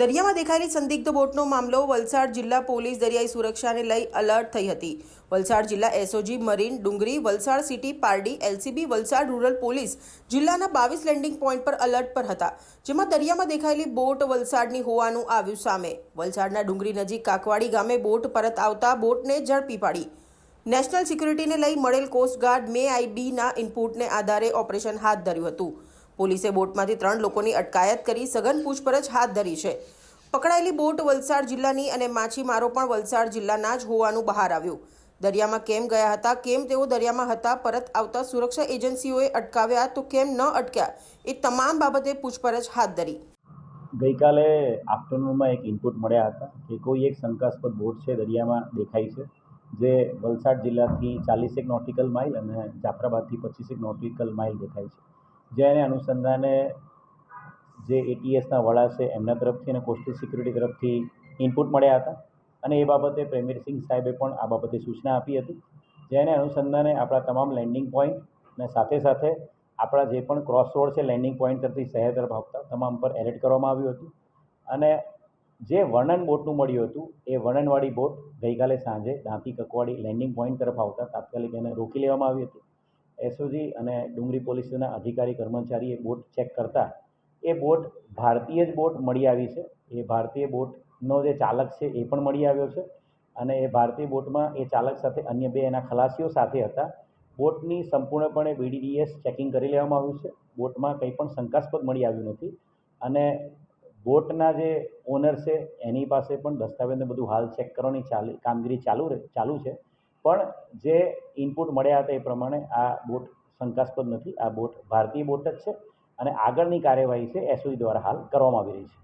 દરિયામાં દેખાયેલી સંદિગ્ધ બોટનો મામલો વલસાડ જિલ્લા પોલીસ દરિયાઈ સુરક્ષાને લઈ અલર્ટ થઈ હતી. વલસાડ જિલ્લા SOG marine Dungri, Valsad city Pardi, LCB, Valsad rural police જિલ્લાના બાવીસ લેન્ડિંગ પોઈન્ટ પર અલર્ટ પર હતા, જેમાં દરિયામાં દેખાયેલી બોટ વલસાડની હોવાનું આવ્યું સામે. વલસાડના ડુંગરી નજીક કાકવાડી ગામે બોટ પરત આવતા બોટને ઝડપી પાડી. નેશનલ સિક્યુરિટીને લઈ મળેલ કોસ્ટગાર્ડ મે આઈબીના ઇનપુટને આધારે ઓપરેશન હાથ ધર્યું હતું. પોલીસે બોટમાંથી ત્રણ લોકોની અટકાયત કરી સઘન પૂછપરછ હાથ ધરી છે. પકડાયેલી બોટ વલસાડ જિલ્લાની અને માછીમારો પણ વલસાડ જિલ્લાના જ હોવાનું બહાર આવ્યું. દરિયામાં કેમ ગયા હતા, કેમ તેઓ દરિયામાં હતા, પરત આવતા સુરક્ષા એજન્સીઓએ અટકાવ્યા તો કેમ ન અટક્યા, એ તમામ બાબતે પૂછપરછ હાથ ધરી. ગઈકાલે આફ્ટરનૂનમાં એક ઇનપુટ મળ્યા હતા કે કોઈ એક શંકાસ્પદ બોટ છે દરિયામાં દેખાય છે, જે વલસાડ જિલ્લાથી ચાલીસેક નોટિકલ માઇલ અને જાફરાબાદથી પચીસેક નોટિકલ માઇલ દેખાય છે. જેને અનુસંધાને જે એટીએસના વડા છે, એમના તરફથી અને કોસ્ટલ સિક્યુરિટી તરફથી ઇનપુટ મળ્યા હતા. અને એ બાબતે પ્રેમીરસિંહ સાહેબે પણ આ બાબતે સૂચના આપી હતી. જેને અનુસંધાને આપણા તમામ લેન્ડિંગ પોઈન્ટ અને સાથે સાથે આપણા જે પણ ક્રોસ રોડ છે લેન્ડિંગ પોઈન્ટ તરફથી શહેર તરફ આવતા તમામ પર એલર્ટ કરવામાં આવ્યું હતું. અને જે વર્ણન બોટનું મળ્યું હતું, એ વર્ણનવાળી બોટ ગઈકાલે સાંજે દાંતી કકવાડી લેન્ડિંગ પોઈન્ટ તરફ આવતા તાત્કાલિક એને રોકી લેવામાં આવી હતી. એસઓજી અને ડુંગરી પોલીસના અધિકારી કર્મચારીએ બોટ ચેક કરતા એ બોટ ભારતીય જ બોટ મળી આવી છે. એ ભારતીય બોટનો જે ચાલક છે એ પણ મળી આવ્યો છે અને એ ભારતીય બોટમાં એ ચાલક સાથે અન્ય બે એના ખલાસીઓ સાથે હતા. બોટની સંપૂર્ણપણે બીડીડીએસ ચેકિંગ કરી લેવામાં આવ્યું છે. બોટમાં કંઈ પણ શંકાસ્પદ મળી આવ્યું નથી અને બોટના જે ઓનર છે એની પાસે પણ દસ્તાવેજને બધું હાલ ચેક કરવાની ચાલી કામગીરી ચાલુ રહે ચાલુ છે. પણ જે ઇનપુટ મળ્યા હતા એ પ્રમાણે આ બોટ શંકાસ્પદ નથી. આ બોટ ભારતીય બોટ જ છે અને આગળની કાર્યવાહી છે એસઓજી દ્વારા હાલ કરવામાં આવી રહી છે.